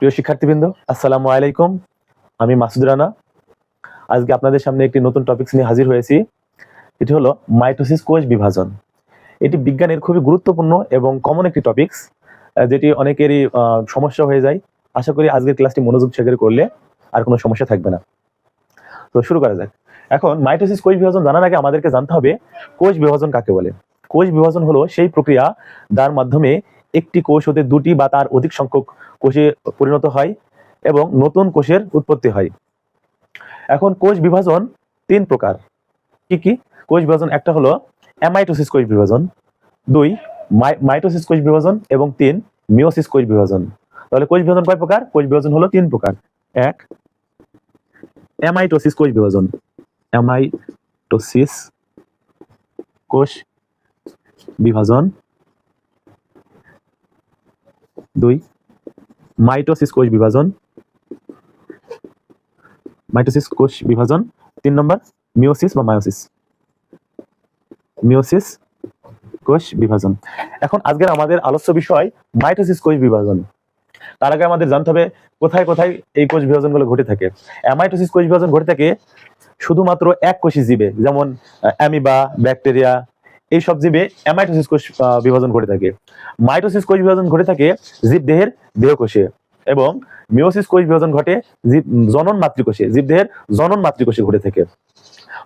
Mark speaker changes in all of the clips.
Speaker 1: প্রিয় শিক্ষার্থীবৃন্দ, আসসালামু আলাইকুম। আমি মাসুদ রানা। আজকে আপনাদের সামনে একটি নতুন টপিকস নিয়ে হাজির হয়েছি। এটি হলো মাইটোসিস কোষ বিভাজন। এটি বিজ্ঞানের খুবই গুরুত্বপূর্ণ এবং কমন একটি টপিকস যেটি অনেকেরই সমস্যা হয়ে যায়। আশা করি আজকের ক্লাসটি মনোযোগ সহকারে করলে আর কোনো সমস্যা থাকবে না। তো শুরু করা যাক। এখন মাইটোসিস কোষ বিভাজন জানার আগে আমাদেরকে জানতে হবে কোষ বিভাজন কাকে বলে। কোষ বিভাজন হলো সেই প্রক্রিয়া, যার মাধ্যমে একটি কোষ হতে দুটি বা তার অধিক সংখ্যক কোষে পরিণত হয় এবং নতুন কোষের উৎপত্তি হয়। এখন কোষ বিভাজন তিন প্রকার। কি কি? কোষ বিভাজন একটা হলো অ্যামাইটোসিস কোষ বিভাজন, দুই মাই- মাইটোসিস কোষ বিভাজন এবং তিন মিওসিস কোষ বিভাজন। তাহলে কোষ বিভাজন কয় প্রকার? কোষ বিভাজন হলো তিন প্রকার। এক অ্যামাইটোসিস কোষ বিভাজন। অ্যামাইটোসিস কোষ বিভাজন। দুই মাইটোসিস কোষ বিভাজন। মাইটোসিস কোষ বিভাজন, তিন নম্বর মিওসিস বা মায়োসিস। মিওসিস কোষ বিভাজন। এখন আজকের আমাদের আলোচ্য বিষয় মাইটোসিস কোষ বিভাজন। তার আগে আমাদের জানতে হবে কোথায় কোথায় এই কোষ বিভাজনগুলো ঘটে থাকে। অ্যামাইটোসিস কোষ বিভাজন ঘটে থাকে শুধুমাত্র এক কোষী জীবে, যেমন অ্যামিবা, ব্যাকটেরিয়া এই সব জীবে অ্যামাইটোসিস কোষ বিভাজন ঘটে থাকে। মাইটোসিস কোষ বিভাজন ঘটে থাকে জীব জীবদেহের দেহকোষে এবং মিওসিস কোষ বিভাজন ঘটে জীব জনন মাতৃকোষে। জীবদেহের জনন মাতৃকোষে ঘটে থাকে।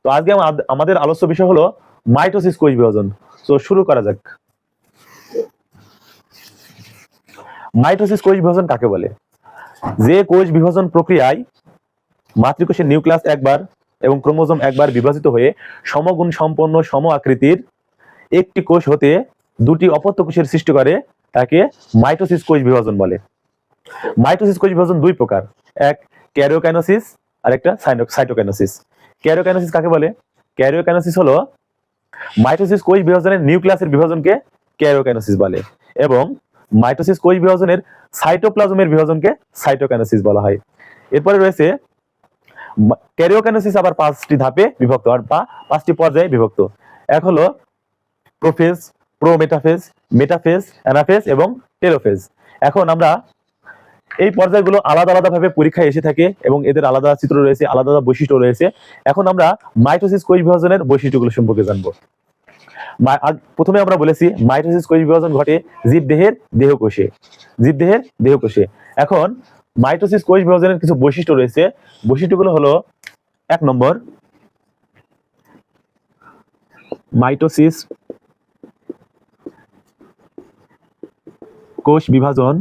Speaker 1: তো আজকে আমা- আমাদের আলোচ্য বিষয় হলো মাইটোসিস কোষ বিভাজন। তো শুরু করা যাক। মাইটোসিস কোষ বিভাজন কাকে বলে? যে কোষ বিভাজন প্রক্রিয়ায় মাতৃকোষের নিউক্লিয়াস একবার এবং ক্রোমোজোম একবার বিভাজিত হয়ে সমগুণ সম্পন্ন সম আকৃতির একটি কোষ হতে দুটি অপত্য কোষের সৃষ্টি করে, তাকে মাইটোসিস কোষ বিভাজন বলে। মাইটোসিস কোষ বিভাজন দুই প্রকার, এক ক্যারিওকাইনোসিস আর একটা সাইটোকাইনোসিস। ক্যারিওকাইনোসিস কাকে বলে? ক্যারিওকাইনোসিস হলো মাইটোসিস কোষ বিভাজনের নিউক্লিয়াসের বিভাজনকে ক্যারিওকাইনোসিস বলে এবং মাইটোসিস কোষ বিভাজনের সাইটোপ্লাজমের বিভাজনকে সাইটোকাইনোসিস বলা হয়। এরপরে রয়েছে ক্যারিওকাইনোসিস আবার পাঁচটি ধাপে বিভক্ত আর বা পাঁচটি পর্যায়ে বিভক্ত। এক হলো prophase prometaphase metaphase metaphase anaphase এবং টেলোফেজ এখন আমরা এই পর্যায়গুলো আলাদা আলাদা ভাবে পরীক্ষায় এসে থাকে এবং এদের আলাদা চিত্র রয়েছে, আলাদা আলাদা বৈশিষ্ট্য রয়েছে। এখন আমরা মাইটোসিস কোষ বিভাজনের বৈশিষ্ট্যগুলো সম্পর্কে জানব। প্রথমে আমরা বলেছি মাইটোসিস কোষ বিভাজন ঘটে জীবদেহের দেহকোষে। জীবদেহের দেহকোষে। এখন মাইটোসিস কোষ বিভাজনের কিছু বৈশিষ্ট্য রয়েছে। বৈশিষ্ট্যগুলো হলো এক নম্বর, মাইটোসিস কোষ বিভাজন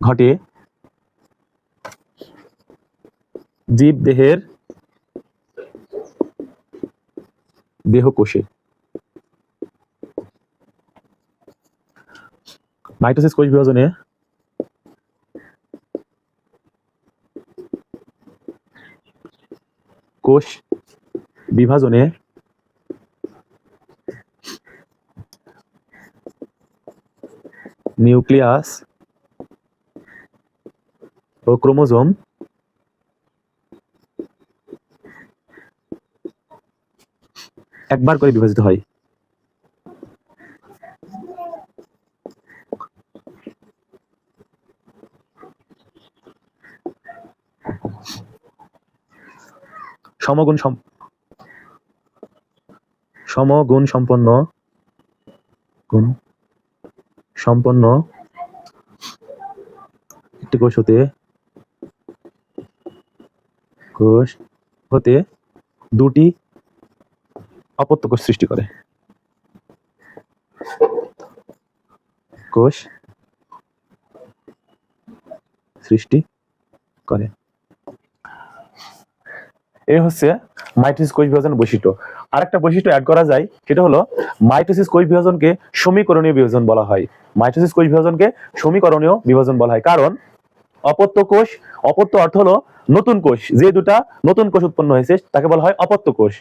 Speaker 1: ঘটে জীবদেহের দেহকোষে। মাইটোসিস কোষ বিভাজনে কোষ বিভাজনে নিউক্লিয়াস ও ক্রোমোজোম। একবার করে বিভাজিত হয়। সমগুণ সম সমগুণ সম্পন্ন গুণ সম্পন্ন একটি কোষ হতে কোষ হতে দুটি অপত্য কোষ সৃষ্টি করে। কোষ সৃষ্টি করে। এই হচ্ছে মাইটোসিস কোষ বিভাজনের বৈশিষ্ট্য। আরেকটা বৈশিষ্ট্য অ্যাড করা যায়, সেটা হলো মাইটোসিস কোষ বিভাজনকে সমীকরণীয় বিভাজন বলা হয়। মাইটোসিস কোষ বিভাজনকে সমীকরণীয় বিভাজন বলা হয়। কারণ অপত্য কোষ, অপত্য অর্থ হলো নতুন কোষ। যে দুটা নতুন কোষ উৎপন্ন হয়েছে, তাকে বলা হয় অপত্য কোষ।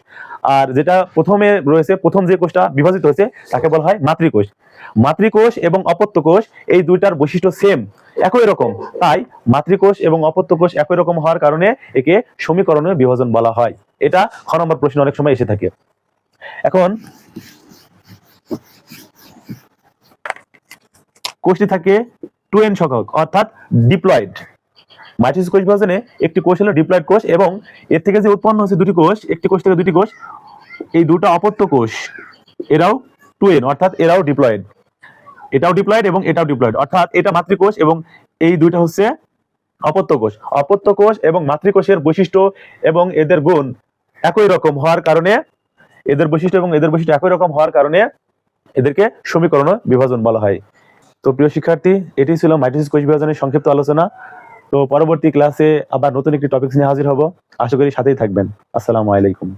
Speaker 1: আর যেটা প্রথমে রয়েছে, প্রথম যে কোষটা বিভাজিত হয়েছে, তাকে বলা হয় মাতৃকোষ। মাতৃকোষ এবং অপত্য কোষ, এই দুইটার বৈশিষ্ট্য সেম একই রকম। তাই মাতৃকোষ এবং অপত্য কোষ একই রকম হওয়ার কারণে একে সমীকরণীয় বিভাজন বলা হয়। এটা খ নম্বর প্রশ্ন অনেক সময় এসে থাকে। এখন, কোষটি থাকে টু এন সংখ্যক অর্থাৎ ডিপ্লয়েড। মাইটোসিস কোষ বিভাজনে একটি কোষ হলো ডিপ্লয়েড কোষ এবং এর থেকে যে উৎপন্ন হচ্ছে দুটি কোষ, একটি কোষ থেকে দুটি কোষ, এই দুটো অপত্য কোষ, এরাও টু এন অর্থাৎ এরাও ডিপ্লয়েড। এটাও ডিপ্লয়েড এবং এটাও ডিপ্লয়েড, অর্থাৎ এটা মাতৃকোষ এবং এই দুইটা হচ্ছে অপত্য কোষ। অপত্য কোষ এবং মাতৃকোষের বৈশিষ্ট্য এবং এদের গুণ একই রকম হওয়ার কারণে এদের বৈশিষ্ট্য এবং এদের বৈশিষ্ট্য একই রকম হওয়ার কারণে এদেরকে সমীকরণ বিভাজন বলা হয়। তো প্রিয় শিক্ষার্থী, এটি ছিল মাইটোসিস কোষ বিভাজনের সংক্ষিপ্ত আলোচনা। তো পরবর্তী ক্লাসে আবার নতুন একটি টপিক নিয়ে হাজির হব। আশা করি সাথেই থাকবেন। আসসালামু আলাইকুম।